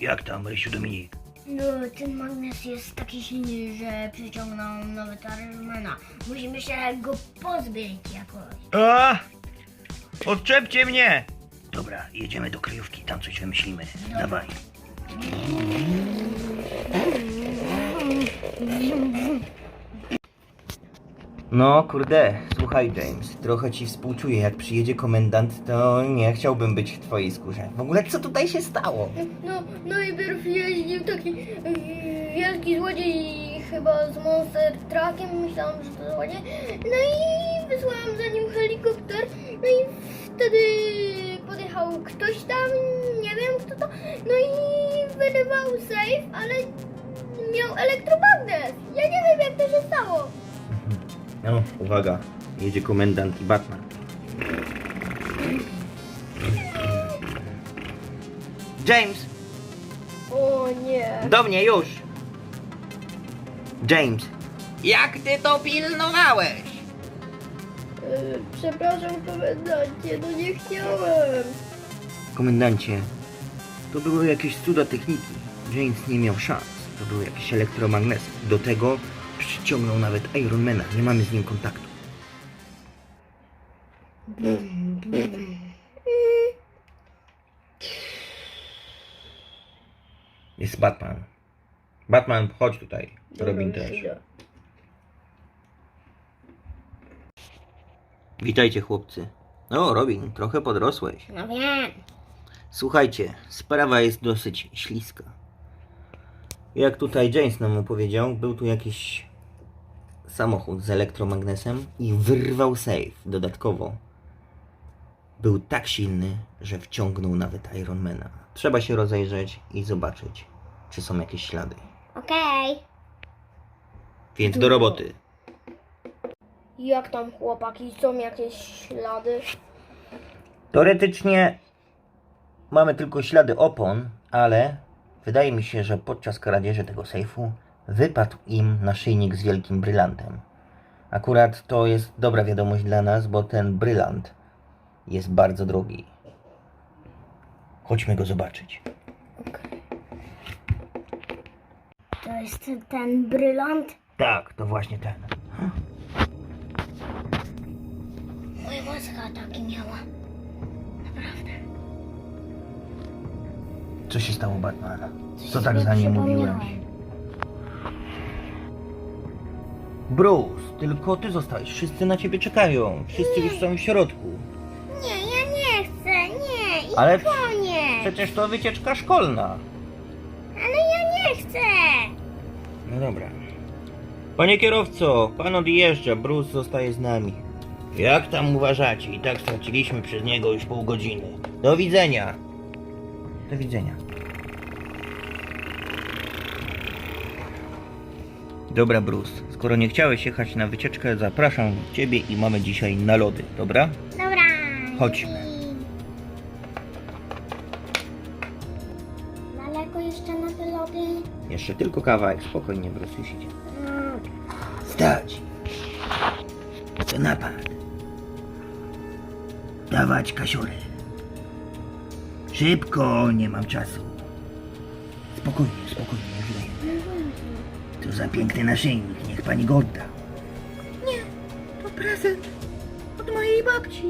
Jak tam, Rysiu Dominik? No, ten magnes jest taki silny, że przyciągnął nawet Ironmana. Musimy się go pozbyć jakoś. A! Odczepcie mnie! Dobra, jedziemy do kryjówki, tam coś wymyślimy. Dawaj. No, kurde, słuchaj James, trochę ci współczuję, jak przyjedzie komendant, to nie chciałbym być w twojej skórze. W ogóle co tutaj się stało? No, najpierw jeździł taki yy, wielki złodziej chyba z Monster Truckiem, myślałam, że to złodziej. No i wysłałam za nim helikopter, no i wtedy podjechał ktoś tam, nie wiem kto to, no i wyrywał safe, ale miał elektromagnes. Ja nie wiem jak to się stało. No, uwaga, jedzie komendant i Batman. James, O nie. do mnie już! James, jak ty to pilnowałeś? Yy, Przepraszam komendancie, no nie chciałem. Komendancie, to były jakieś cuda techniki. James nie miał szans. To były jakieś elektromagnesy. Do tego przyciągnął nawet Ironmana. Nie mamy z nim kontaktu. Jest Batman. Batman, chodź tutaj. Robin też. Witajcie chłopcy. No, Robin, trochę podrosłeś. No wiem. Słuchajcie, sprawa jest dosyć śliska. Jak tutaj James nam opowiedział, był tu jakiś samochód z elektromagnesem i wyrwał safe dodatkowo. Był tak silny, że wciągnął nawet Ironmana. Trzeba się rozejrzeć i zobaczyć, czy są jakieś ślady. Okej. Więc do roboty. Jak tam chłopaki, są jakieś ślady? Teoretycznie mamy tylko ślady opon, ale wydaje mi się, że podczas kradzieży tego sejfu wypadł im naszyjnik z wielkim brylantem. Akurat to jest dobra wiadomość dla nas, bo ten brylant jest bardzo drogi. Chodźmy go zobaczyć. To jest ten brylant? Tak, to właśnie ten. Moja matka taki miała. Co się stało, Batman? Co tak za przypomniałem. mówiłeś? Bruce, tylko ty zostałeś. Wszyscy na ciebie czekają. Wszyscy już są w środku. Nie, ja nie chcę, nie. I Ale koniec. przecież to wycieczka szkolna. Ale ja nie chcę. No dobra. Panie kierowco, pan odjeżdża, Bruce zostaje z nami. Jak tam uważacie? I tak straciliśmy przez niego już pół godziny. Do widzenia. Do widzenia. Dobra, Bruce. Skoro nie chciałeś jechać na wycieczkę, zapraszam ciebie i mamy dzisiaj na lody, dobra? Dobra. Chodźmy. Daleko jeszcze na te lody? Jeszcze tylko kawałek, spokojnie, Bruce, już idzie. Mm, Stać! To napad. Dawać kasiory. Szybko, nie mam czasu. Spokojnie, spokojnie, daję. To za piękny naszyjnik, niech pani go odda. Nie, to prezent od mojej babci.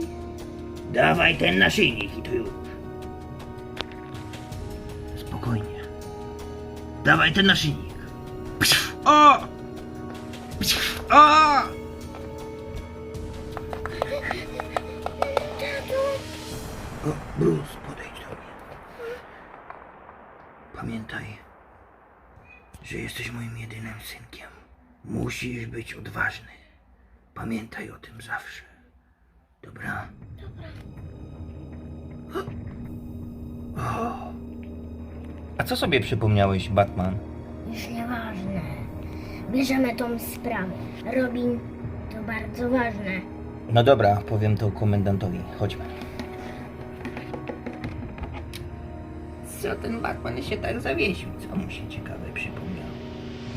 Dawaj ten naszyjnik i to już. Spokojnie. Dawaj ten naszyjnik. Psz, O! Psz, O! O, Bruce, podejdź. Pamiętaj, że jesteś moim jedynym synkiem. Musisz być odważny. Pamiętaj o tym zawsze. Dobra? Dobra. O. A co sobie przypomniałeś, Batman? Już nieważne. Bierzemy tą sprawę. Robin, to bardzo ważne. No dobra, powiem to komendantowi. Chodźmy. Co ten Batman się tak zawiesił? Co mu się ciekawe przypomniało?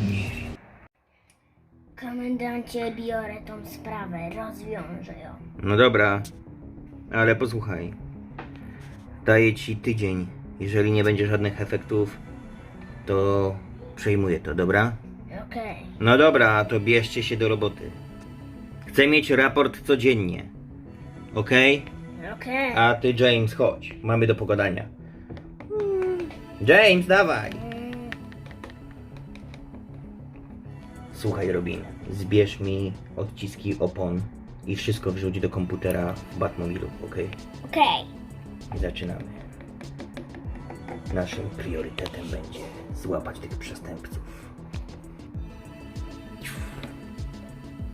Nie wiem. Komendancie, biorę tą sprawę, rozwiążę ją. No dobra, ale posłuchaj. Daję ci tydzień Jeżeli nie będzie żadnych efektów, to przejmuję to, dobra? Okej. No dobra, to bierzcie się do roboty. Chcę mieć raport codziennie. Okej? Okej. A ty, James, chodź. Mamy do pogadania. James, dawaj! Słuchaj, Robin, zbierz mi odciski opon i wszystko wrzuć do komputera w Batmobilu, okej? Okej. I zaczynamy. Naszym priorytetem będzie złapać tych przestępców.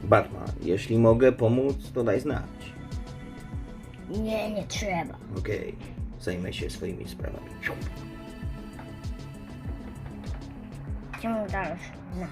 Batman, jeśli mogę pomóc, to daj znać. Nie, nie trzeba. Okej, zajmę się swoimi sprawami. 这么大个什么呢？